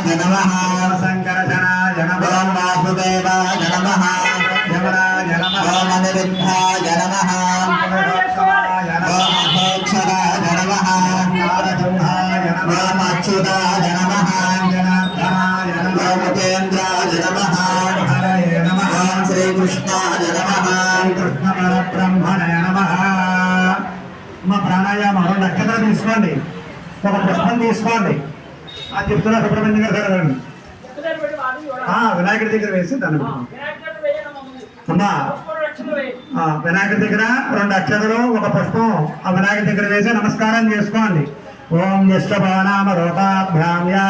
नमः శంకరజనాయ నమ ॐ वासुदेवाय नमः యమరాయ నమ ॐ अनिरुद्धाय नमः పురుషోత్తమాయ నమ ॐ अभोक्षराय नमः నారసింహాయ నమ ॐ अच्युताय नमः జనార్దనాయ నమ ॐ उपेन्द्राय नमः హరయ నమ ॐ श्रीकृष्णाय नमः కృష్ణ పరబ్రహ్మణయ నమ మా ప్రాణాయామం రెండు నక్షత్రాలు తీసుకోండి ఒక పుష్పం తీసుకోండి అది చెప్తున్నా సుబ్రహ్మణ్యం గారు సరే ఆ, వినాయకుడి దగ్గర వేసి దాన్ని అమ్మా వినాయకుడి దగ్గర రెండు అక్షతలు ఒక పుష్పం ఆ వినాయకుడి దగ్గర వేసి నమస్కారం చేసుకోండి. ఓం జ్యేష్ఠభానామ రోగాభ్యాం యా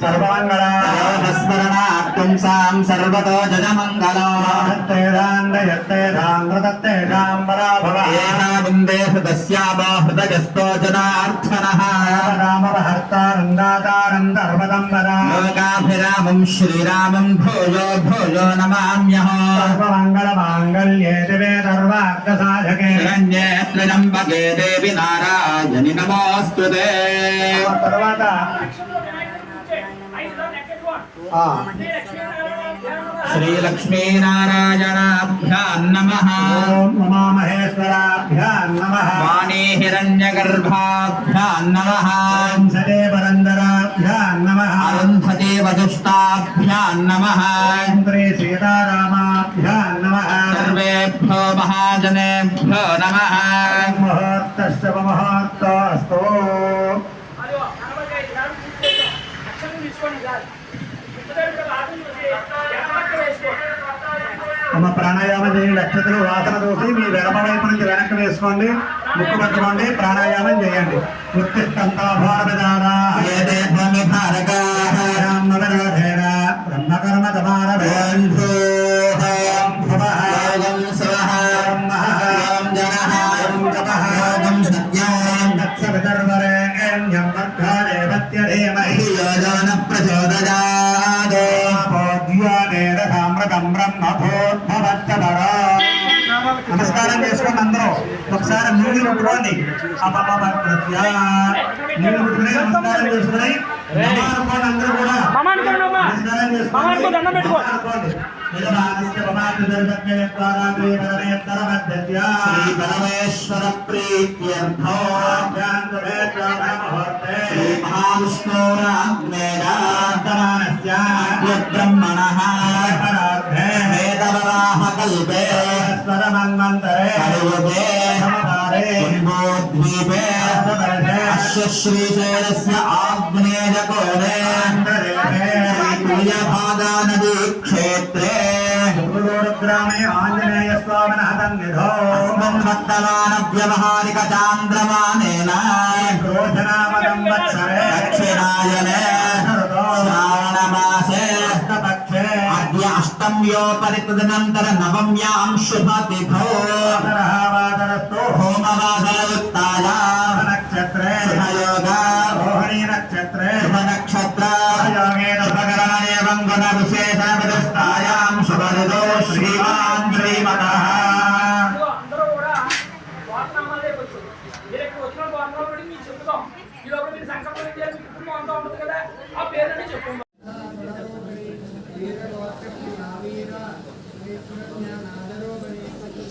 सर्वाङ्गलास्मरणार्थं सां सर्वतो जगमङ्गलम्बराभवन्दे हृदस्यावो हृदयस्तो जनार्थनः लोकाभिरामं श्रीरामं भोजो भोजो नमाम्यहो सर्वमङ्गलमाङ्गल्ये दिवे सर्वार्थसाधके हिरण्ये त्रिजम्बके देवि नारायणि नमोऽस्तु ते श्रीलक्ष्मीनारायणाभ्यां नमः ॐ उमा महेश्वराभ्यां नमः। वाणी हिरण्यगर्भाभ्यां नमः। सदे वरन्दराभ्यां नमः। अरुन्धते वधुष्टाभ्यां नमः सीतारामाभ्यां नमः सर्वेभ्यो महाजनेभ्यो नमः। मुहूर्तस्य मुहूर्तस्तु అమ్మ ప్రాణాయామం చేయండి అక్షతలు వాసన తోసి మీ వెడమ నుంచి వెనక్కి వేసుకోండి ముక్కు పట్టుకోండి ప్రాణాయామం చేయండి. ఉత్తిష్టంతా భారత తమారా సామ్రతం బ్రహ్మభూద్భవచ్చదరా నమస్కారం చేసుకోండి అందరూ ఒకసారి నీళ్ళు ముట్టుకోండి అపపప ప్రత్యా నీళ్ళు ముట్టుకుని నమస్కారం చేసుకుని నమానుకోండి అందరూ కూడా నమస్కారం చేసుకోండి మామానుకో, దండం द्वीपे स्वरमन्वन्तरे कलियुगे समतारे कुम्भोद्वीपे अस्य श्रीचैलस्य आग्नेयकोणे श्रीप्रियभागा नदी क्षेत्रे ग्रामे आञ्जनेयस्वामिनः तन्निधो अस्मन् भक्तवानव्यवहारिकचान्द्रमानेन क्रोधनामकं वत्सरे दक्षिणायने సంయుక్తం యో పరితదనంతర నవమ్యాం శుభతిథో హోమవాదరయుక్తాయ నక్షత్రే శుభయోగా రోహిణీ నక్షత్రే శుభ నక్షత్ర యోగేన ఉపకరణేవం గుణ విశేష చెప్పు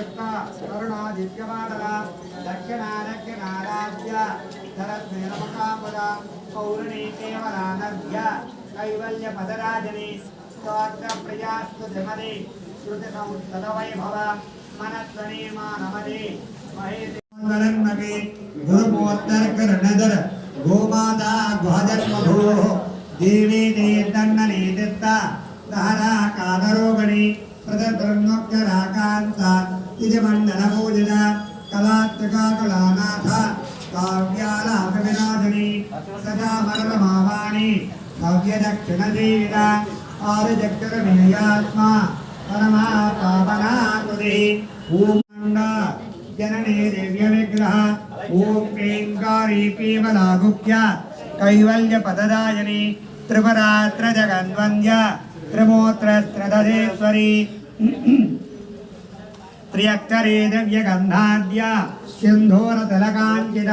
ఉంటుంది కదా ఆ పేర్లని చెప్తాం కరుణాదిత్యమానరా కైవల్య పదరాజని స్తోత్ర ప్రియాస్తు జమని శృతి సంస్థత వైభవ మనత్వని మానమది మహేంద్రన్నకి గురుమూర్తర్కరణధర గోమాతా ధ్వజన్మభూ దేవీ దేదండ నేదిత్త దహరా కాదరోగణి తిజమండల పూజిత కళాత్మక కళానాథ కావ్యాలాప వినాశిని సదా మరణ మావాణి భవ్య దక్షిణ జీవిత ఆరు వినయాత్మ పరమా పావనాకృతి ఓం జననీ దివ్య విగ్రహ ఓం క్లీంకారీ పీవలాగుప్య కైవల్య పదదాయని త్రిపురాత్ర జగన్వంద్య త్రిమూత్రస్త్రదధేశ్వరి త్రియక్షరే దివ్యగంధాద్య సింధూర తిలకాంచిత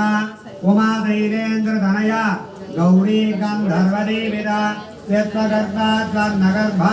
ఉమాశైలేంద్రధనయ గౌరీ గంధర్వదేవిద విశ్వగర్భా స్వర్ణగర్భ